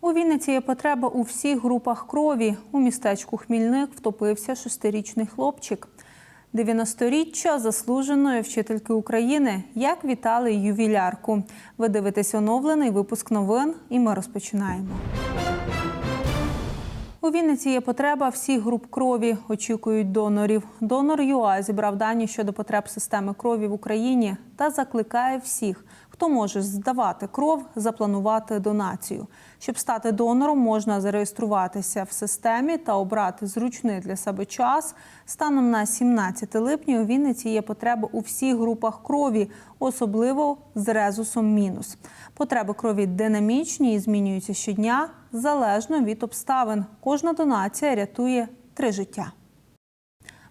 У Вінниці є потреба у всіх групах крові. У містечку Хмільник втопився шестирічний хлопчик. 90-річчя заслуженої вчительки України. Як вітали ювілярку. Ви дивитесь оновлений випуск новин, і ми розпочинаємо. У Вінниці є потреба всіх груп крові. Очікують донорів. Донор ЮА зібрав дані щодо потреб системи крові в Україні та закликає всіх, хто може здавати кров, запланувати донацію. Щоб стати донором, можна зареєструватися в системі та обрати зручний для себе час. Станом на 17 липня у Вінниці є потреба у всіх групах крові, особливо з резусом мінус. Потреби крові динамічні і змінюються щодня залежно від обставин. Кожна донація рятує три життя.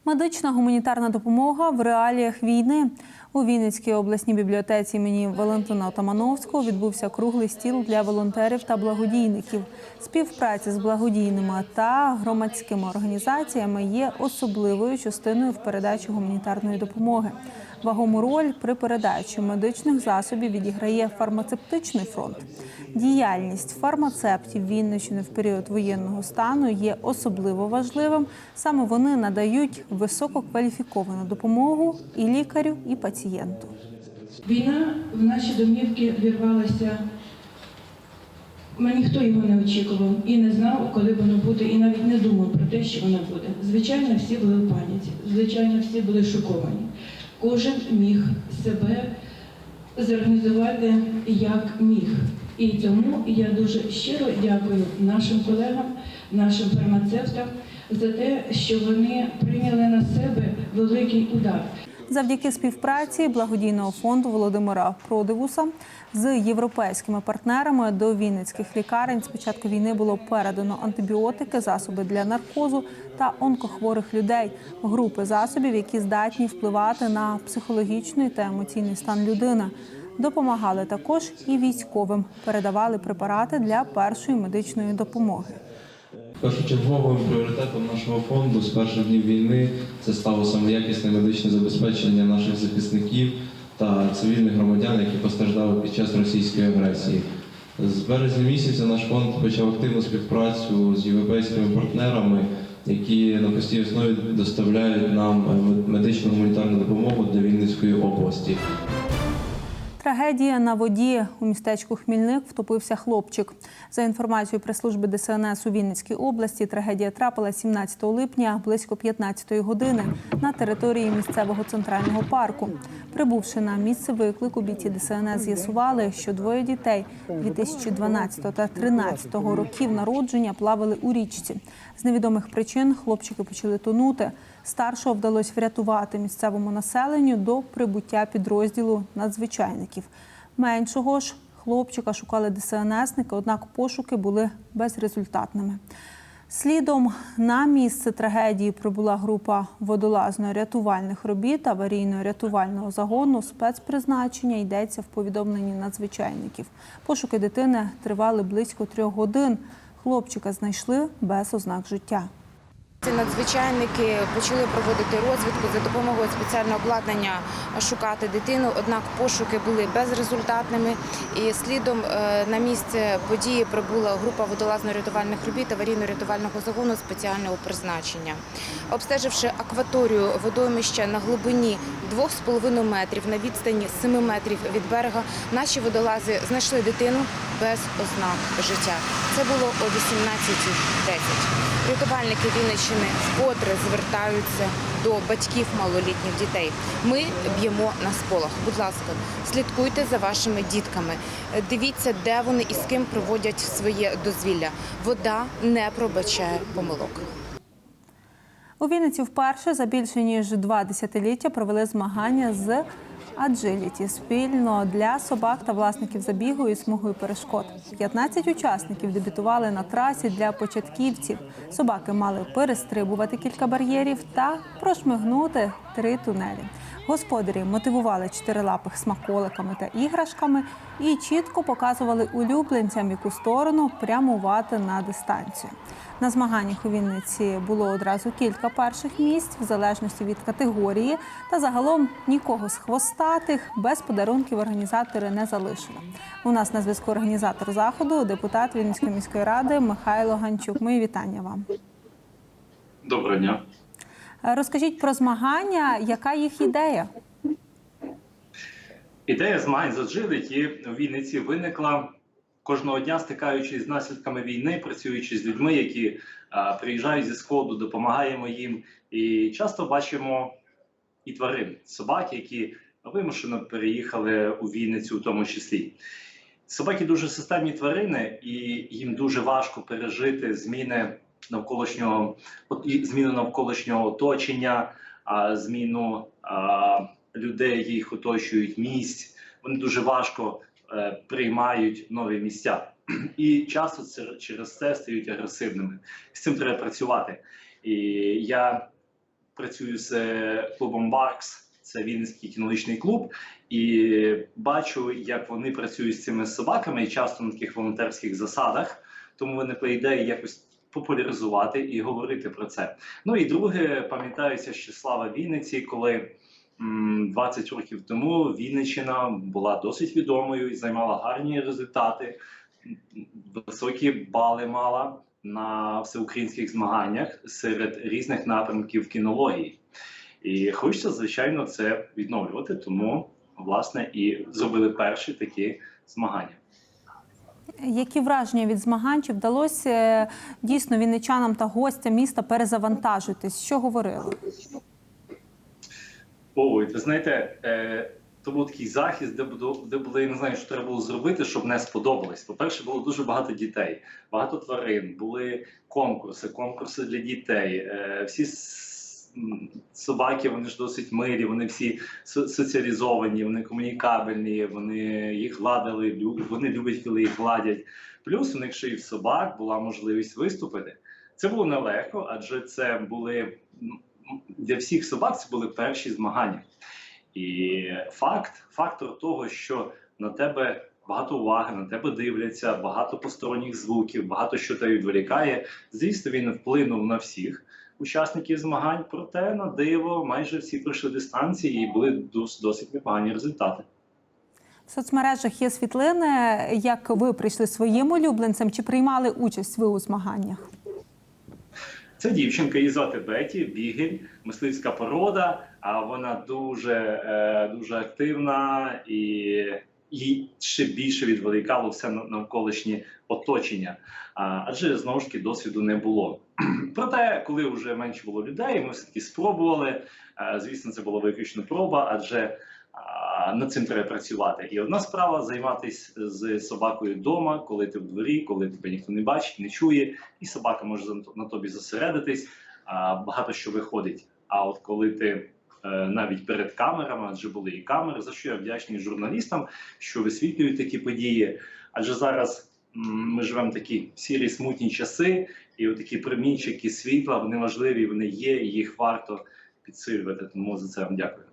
Медична гуманітарна допомога в реаліях війни. У Вінницькій обласній бібліотеці імені Валентина Отамановського відбувся круглий стіл для волонтерів та благодійників. Співпраця з благодійними та громадськими організаціями є особливою частиною в передачі гуманітарної допомоги. Вагому роль при передачі медичних засобів відіграє фармацевтичний фронт. Діяльність фармацевтів Вінниччини в період воєнного стану є особливо важливим. Саме вони надають висококваліфіковану допомогу і лікарю, і пацієнту. Війна в наші домівки вірвалася. Ми ніхто його не очікував і не знав, коли воно буде, і навіть не думав про те, що воно буде. Звичайно, всі були в паніці, звичайно, всі були шоковані. Кожен міг себе зорганізувати як міг. І тому я дуже щиро дякую нашим колегам, нашим фармацевтам за те, що вони прийняли на себе великий удар. Завдяки співпраці благодійного фонду Володимира Продивуса з європейськими партнерами до вінницьких лікарень з початку війни було передано антибіотики, засоби для наркозу та онкохворих людей, групи засобів, які здатні впливати на психологічний та емоційний стан людини. Допомагали також і військовим, передавали препарати для першої медичної допомоги. Першочерговим пріоритетом нашого фонду з перших днів війни це стало саме якісне медичне забезпечення наших захисників та цивільних громадян, які постраждали під час російської агресії. З березня місяця наш фонд почав активну співпрацю з європейськими партнерами, які на постійній основі доставляють нам медичну гуманітарну допомогу для Вінницької області. Трагедія на воді у містечку Хмільник втопився хлопчик. За інформацією прес-служби ДСНС у Вінницькій області, трагедія трапила 17 липня близько 15 години на території місцевого центрального парку. Прибувши на місце виклику, бійці ДСНС з'ясували, що двоє дітей 2012 та 2013 років народження плавали у річці. З невідомих причин хлопчики почали тонути. Старшого вдалося врятувати місцевому населенню до прибуття підрозділу надзвичайників. Меншого ж хлопчика шукали ДСНСники, однак пошуки були безрезультатними. Слідом на місце трагедії прибула група водолазно-рятувальних робіт аварійно-рятувального загону спецпризначення. Йдеться в повідомленні надзвичайників. Пошуки дитини тривали близько трьох годин. Хлопчика знайшли без ознак життя. Ці надзвичайники почали проводити розвідку за допомогою спеціального обладнання шукати дитину. Однак пошуки були безрезультатними. І слідом е, на місце події прибула група водолазно-рятувальних робіт аварійно-рятувального загону спеціального призначення. Обстеживши акваторію водоймища на глибині 2,5 метрів на відстані 7 метрів від берега, наші водолази знайшли дитину без ознак життя. Це було о 18.10. Рятувальники Вінниччини вкотре звертаються до батьків малолітніх дітей. Ми б'ємо на сполох. Будь ласка, слідкуйте за вашими дітками. Дивіться, де вони і з ким проводять своє дозвілля. Вода не пробачає помилок. У Вінниці вперше за більше ніж два десятиліття провели змагання з Agility спільно для собак та власників забігу і смугою перешкод. 15 учасників дебютували на трасі для початківців. Собаки мали перестрибувати кілька бар'єрів та прошмигнути три тунелі. Господарі мотивували чотирилапих смаколиками та іграшками і чітко показували улюбленцям, яку сторону прямувати на дистанцію. На змаганнях у Вінниці було одразу кілька перших місць в залежності від категорії, та загалом нікого з хвостатих без подарунків організатори не залишили. У нас на зв'язку організатор заходу, депутат Вінницької міської ради Михайло Ганчук. Мої вітання вам. Доброго дня. Е, Розкажіть про змагання, яка їх ідея? Ідея змагань з agility у Вінниці виникла кожного дня, стикаючись з наслідками війни, працюючи з людьми, які а, приїжджають зі сходу, допомагаємо їм. І часто бачимо і тварин, собак, які вимушено переїхали у Вінницю, у тому числі. Собаки дуже системні тварини, і їм дуже важко пережити зміни навколишнього зміну навколишнього оточення, зміну людей, їх оточують, місць. Вони дуже важко е, приймають нові місця. І часто через це стають агресивними. З цим треба працювати. І я працюю з е, клубом Баркс, це Вінницький кінологічний клуб, і бачу, як вони працюють з цими собаками, і часто на таких волонтерських засадах. Тому виникла ідея якось популяризувати і говорити про це. Ну і друге, пам'ятаюся ще слава Вінниці, коли м, 20 років тому Вінниччина була досить відомою і займала гарні результати, високі бали мала на всеукраїнських змаганнях серед різних напрямків кінології. І хочеться, звичайно, це відновлювати, тому власне і зробили перші такі змагання. Які враження від змагань? Чи вдалося е, дійсно вінничанам та гостям міста перезавантажитись? Що говорили? Ой, ви знаєте, е, то був такий захист, де було, я не знаю, що треба було зробити, щоб не сподобалось. По-перше, було дуже багато дітей, багато тварин, були конкурси, конкурси для дітей. Е, всі собаки, вони ж досить милі, вони всі соціалізовані, вони комунікабельні, вони їх гладили, вони люблять, коли їх гладять. Плюс у них ще й в собак була можливість виступити. Це було нелегко, адже це були для всіх собак це були перші змагання. І факт, фактор того, що на тебе багато уваги, на тебе дивляться, багато посторонніх звуків, багато що тебе відволікає. Звісно, він вплинув на всіх учасників змагань, проте на диво майже всі пройшли дистанції і були досить непогані результати. В соцмережах є світлини, як ви прийшли своїм улюбленцем, чи приймали участь ви у змаганнях? Це дівчинка, її звати Беті, бігель, мисливська порода. А вона дуже, е, дуже активна і їй ще більше відволікало все на- навколишнє оточення. Адже знову ж таки досвіду не було. Проте, коли вже менше було людей, ми все таки спробували. Звісно, це була виключно проба, адже над цим треба працювати. І одна справа займатися з собакою вдома, коли ти в дворі, коли тебе ніхто не бачить, не чує, і собака може на тобі зосередитись. Багато що виходить. А от коли ти навіть перед камерами, адже були і камери, за що я вдячний журналістам, що висвітлюють такі події. Адже зараз ми живемо такі сірі смутні часи, і такі промінчики світла вони важливі, вони є, і їх варто підсилювати. Тому за це вам дякую.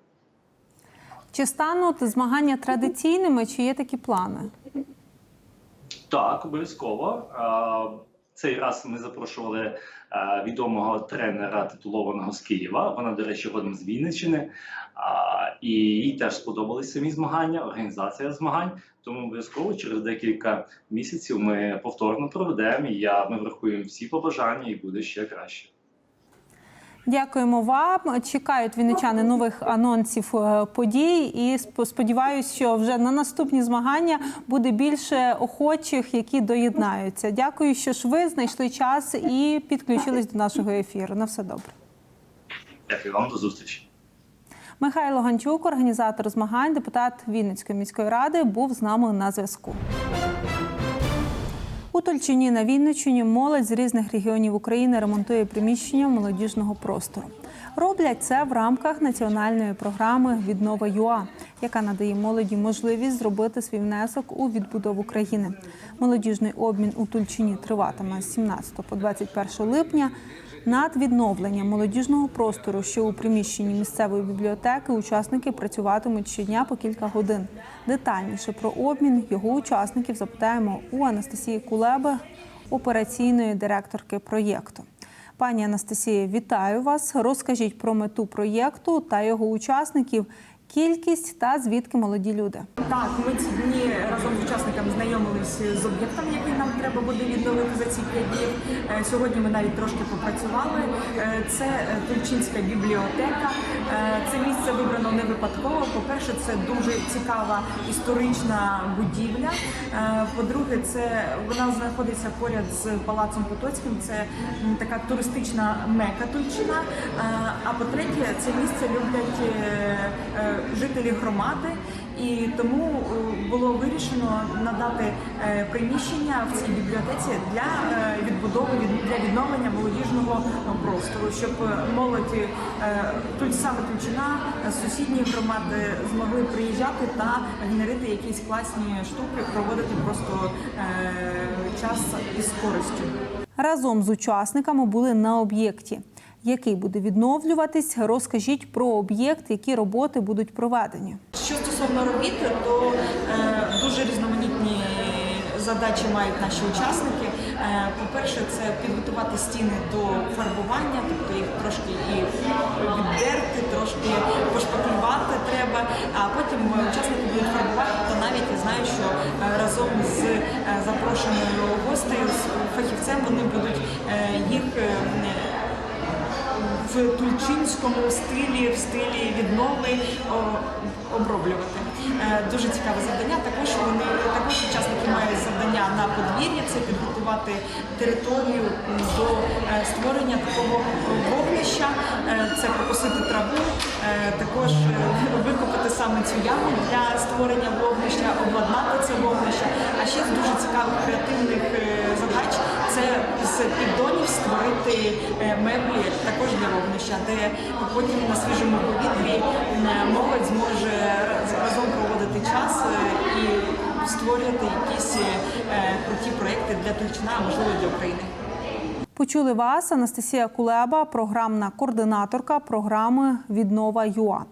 Чи стануть змагання традиційними, чи є такі плани? Так, обов'язково. Цей раз ми запрошували е, відомого тренера титулованого з Києва. Вона, до речі, родом з Вінниччини. А, І їй теж сподобались самі змагання, організація змагань. Тому обов'язково через декілька місяців ми повторно проведемо. І я ми врахуємо всі побажання, і буде ще краще. Дякуємо вам. Чекають вінничани нових анонсів е, подій. І сп- сподіваюся, що вже на наступні змагання буде більше охочих, які доєднаються. Дякую, що ж ви знайшли час і підключились до нашого ефіру. На все добре. Дякую вам до зустрічі. Михайло Ганчук, організатор змагань, депутат Вінницької міської ради, був з нами на зв'язку. У Тульчині на Вінниччині молодь з різних регіонів України ремонтує приміщення молодіжного простору. Роблять це в рамках національної програми Віднова ЮА, яка надає молоді можливість зробити свій внесок у відбудову країни. Молодіжний обмін у Тульчині триватиме з 17 по 21 липня. Над відновленням молодіжного простору, що у приміщенні місцевої бібліотеки, учасники працюватимуть щодня по кілька годин. Детальніше про обмін його учасників запитаємо у Анастасії Кулеби, операційної директорки проєкту. Пані Анастасія, вітаю вас. Розкажіть про мету проєкту та його учасників, кількість та звідки молоді люди. Так, ми ці дні разом з учасниками знайомилися з об'єктом, який нам треба буде відновити за ці п'ять днів. Е, Сьогодні ми навіть трошки попрацювали. Е, Це е, Тульчинська бібліотека. Це місце вибрано не випадково. По-перше, це дуже цікава історична будівля. По-друге, це вона знаходиться поряд з палацом Потоцьким. Це така туристична мека Тульчина. А по-третє, це місце люблять жителі громади. І тому е, було вирішено надати е, приміщення в цій бібліотеці для е, відбудови для відновлення молодіжного простору, щоб молодь е, тут саме Тульчина, сусідні громади змогли приїжджати та генерити якісь класні штуки, проводити просто час із користю. Разом з учасниками були на об'єкті, який буде відновлюватись. Розкажіть про об'єкт, які роботи будуть проведені. Що стосовно робіт, то е, дуже різноманітні задачі мають наші учасники. Е, по-перше, це підготувати стіни до фарбування, тобто їх трошки і віддерти, трошки пошпаклювати треба. А потім учасники будуть фарбувати, то навіть я знаю, що е, разом з е, запрошеною гостею, з фахівцем, вони будуть їх. В тульчинському стилі, в стилі віднови о, оброблювати. Е, Дуже цікаве завдання. Також вони також учасники мають завдання на подвір'ї, це підготувати територію до е, створення такого вогнища, Е, це покосити траву, також викопати саме цю яму для створення вогнища, обладнати це вогнище. А ще з дуже цікавих креативних е, задач це з піддонів створити е, меблі також для вогнища, де потім на свіжому повітрі е, молодь зможе раз- разом проводити час е, і створювати якісь круті проекти для Тульчина, а можливо для України. Почули вас Анастасія Кулеба, програмна координаторка програми Віднова ЮА.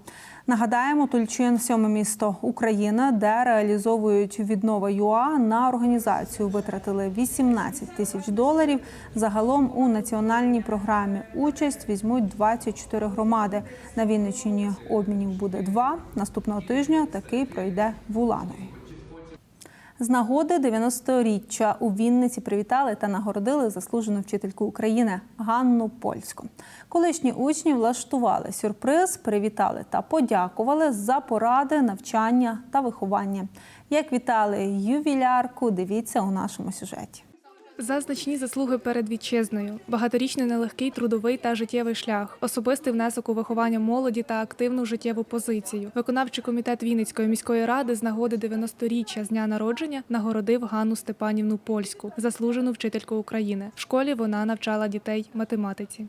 Нагадаємо, Тульчин сьоме місто України, де реалізовують віднова ЮА на організацію. Витратили 18 тисяч доларів. Загалом у національній програмі участь візьмуть 24 громади. На Вінниччині обмінів буде два. Наступного тижня такий пройде в Уланові. З нагоди 90-річчя у Вінниці привітали та нагородили заслужену вчительку України Ганну Польську. Колишні учні влаштували сюрприз, привітали та подякували за поради, навчання та виховання. Як вітали ювілярку, дивіться у нашому сюжеті. За значні заслуги перед вітчизною, багаторічний нелегкий трудовий та життєвий шлях, особистий внесок у виховання молоді та активну життєву позицію. Виконавчий комітет Вінницької міської ради з нагоди 90-річчя з дня народження нагородив Ганну Степанівну Польську, заслужену вчительку України. В школі вона навчала дітей математиці.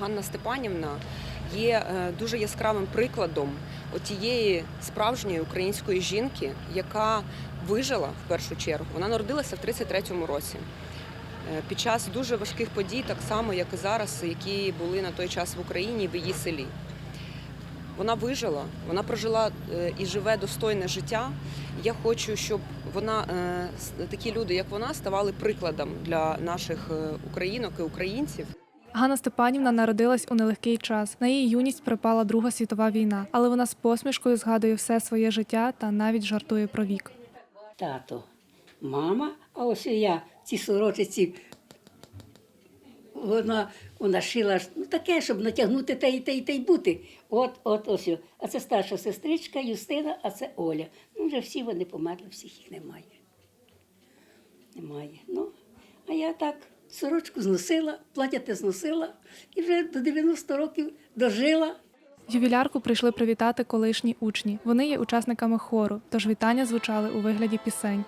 Ганна Степанівна є е, дуже яскравим прикладом тієї справжньої української жінки, яка вижила в першу чергу. Вона народилася в 33-му році. Е, Під час дуже важких подій, так само як і зараз, які були на той час в Україні в її селі. Вона вижила, вона прожила е, і живе достойне життя. Я хочу, щоб вона е, такі люди, як вона, ставали прикладом для наших українок і українців. Ганна Степанівна народилась у нелегкий час. На її юність припала Друга світова війна, але вона з посмішкою згадує все своє життя та навіть жартує про вік. тато, мама, а ось і я в цій сорочиці. Вона, вона шила ну, таке, щоб натягнути та й та й та й бути. От, от, ось. А це старша сестричка Юстина, а це Оля. Ну, вже всі вони померли, всіх їх немає. Немає. Ну, а я так сорочку зносила, плаття те зносила і вже до 90 років дожила. Ювілярку прийшли привітати колишні учні. Вони є учасниками хору, тож вітання звучали у вигляді пісень.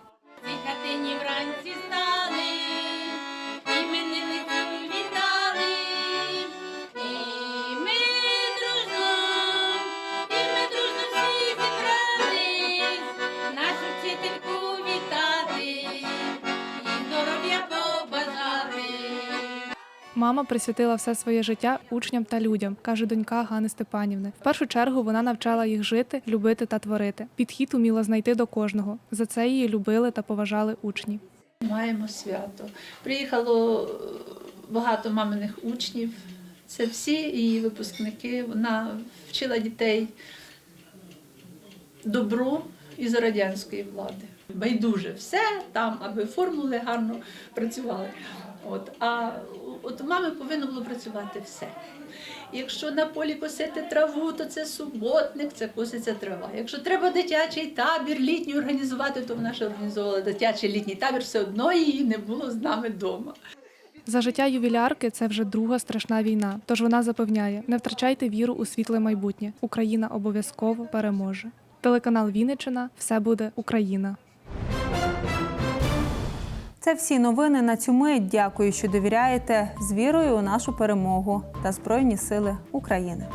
Мама присвятила все своє життя учням та людям, каже донька Гани Степанівни. В першу чергу вона навчала їх жити, любити та творити. Підхід уміла знайти до кожного. За це її любили та поважали учні. Маємо свято. Приїхало е, багато маминих учнів. Це всі її випускники. Вона вчила дітей добру і за радянської влади. Байдуже все там, аби формули гарно працювали. От, а от у мами повинно було працювати все. Якщо на полі косити траву, то це суботник, це коситься трава. Якщо треба дитячий табір літній організувати, то вона ж організовувала дитячий літній табір, все одно її не було з нами вдома. За життя ювілярки це вже друга страшна війна. Тож вона запевняє: не втрачайте віру у світле майбутнє. Україна обов'язково переможе. Телеканал Вінниччина все буде Україна. Це всі новини на цю мить. Дякую, що довіряєте з вірою у нашу перемогу та Збройні Сили України.